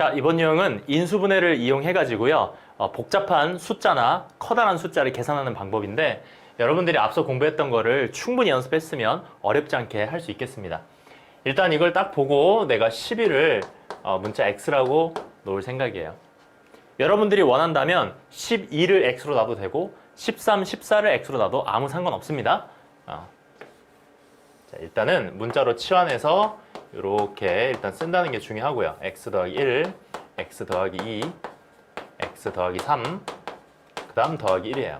자, 이번 유형은 인수분해를 이용해 가지고요. 어, 복잡한 숫자나 커다란 숫자를 계산하는 방법인데 여러분들이 앞서 공부했던 거를 충분히 연습했으면 어렵지 않게 할 수 있겠습니다. 일단 이걸 딱 보고 내가 11을 어, 문자 x라고 놓을 생각이에요. 여러분들이 원한다면 12를 x로 놔도 되고 13, 14를 x로 놔도 아무 상관없습니다. 어. 자, 일단은 문자로 치환해서 이렇게 일단 쓴다는 게 중요하고요. x 더하기 1, x 더하기 2, x 더하기 3, 그 다음 더하기 1이에요.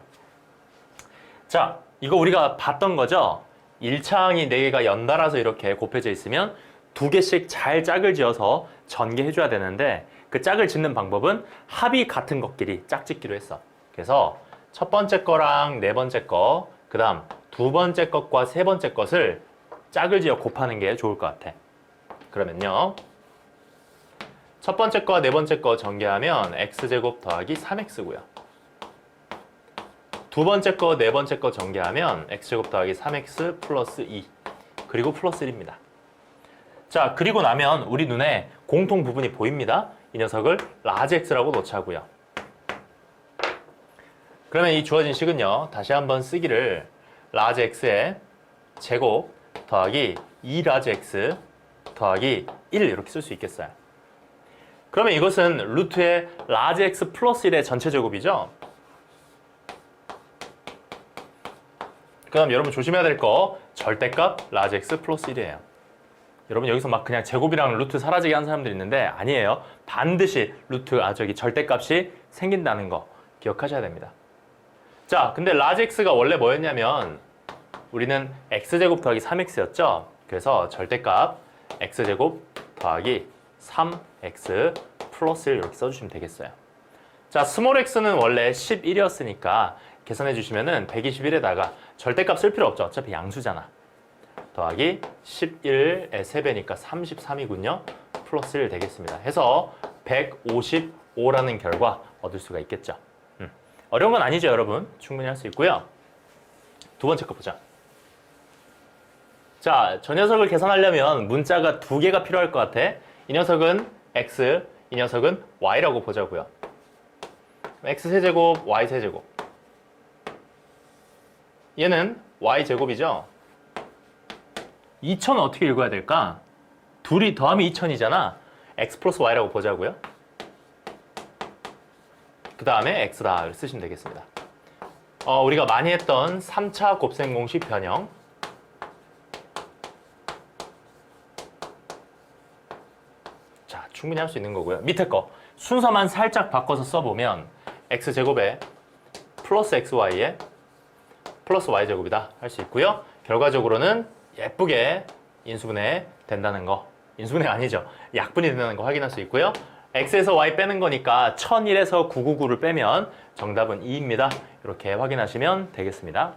자, 이거 우리가 봤던 거죠? 1차항이 4개가 연달아서 이렇게 곱해져 있으면 두 개씩 잘 짝을 지어서 전개해줘야 되는데 그 짝을 짓는 방법은 합이 같은 것끼리 짝 짓기로 했어. 그래서 첫 번째 거랑 네 번째 거, 그 다음 두 번째 것과 세 번째 것을 짝을 지어 곱하는 게 좋을 것 같아. 그러면요. 첫 번째 거와 네 번째 거 전개하면 x제곱 더하기 3x고요. 두 번째 거, 네 번째 거 전개하면 x제곱 더하기 3x 플러스 2 그리고 플러스 1입니다. 자, 그리고 나면 우리 눈에 공통 부분이 보입니다. 이 녀석을 라지 x라고 놓자고요. 그러면 이 주어진 식은요. 다시 한번 쓰기를 라지 x의 제곱 더하기 2 라지 x 더하기 1 이렇게 쓸 수 있겠어요. 그러면 이것은 루트의 라지 x 플러스 1의 전체 제곱이죠. 그 다음 여러분 조심해야 될 거 절대값 라지 x 플러스 1이에요. 여러분 여기서 막 그냥 제곱이랑 루트 사라지게 한 사람들 있는데 아니에요. 반드시 루트 아 저기 절대값이 생긴다는 거 기억하셔야 됩니다. 자, 근데 라지 x가 원래 뭐였냐면 우리는 x제곱 더하기 3x였죠. 그래서 절대값 x제곱 더하기 3x 플러스 1 이렇게 써주시면 되겠어요. 자, 스몰 x는 원래 11이었으니까 계산해 주시면은 121에다가 절대값 쓸 필요 없죠. 어차피 양수잖아. 더하기 11의 3배니까 33이군요. 플러스 1 되겠습니다. 해서 155라는 결과 얻을 수가 있겠죠. 음. 어려운 건 아니죠, 여러분. 충분히 할 수 있고요. 두 번째 거 보자. 자, 저 녀석을 계산하려면 문자가 두 개가 필요할 것 같아. 이 녀석은 x, 이 녀석은 y라고 보자고요. x 세제곱, y 세제곱. 얘는 y 제곱이죠. 2000은 어떻게 읽어야 될까? 둘이 더하면 2000이잖아. x 플러스 y라고 보자고요. 그 다음에 x다를 쓰시면 되겠습니다. 어, 우리가 많이 했던 3차 곱셈 공식 변형. 자, 충분히 할 수 있는 거고요. 밑에 거 순서만 살짝 바꿔서 써보면 x 제곱에 플러스 xy에 플러스 y 제곱이다 할 수 있고요. 결과적으로는 예쁘게 인수분해 된다는 거. 인수분해 아니죠. 약분이 된다는 거 확인할 수 있고요. x에서 y 빼는 거니까 1001에서 999를 빼면 정답은 2입니다. 이렇게 확인하시면 되겠습니다.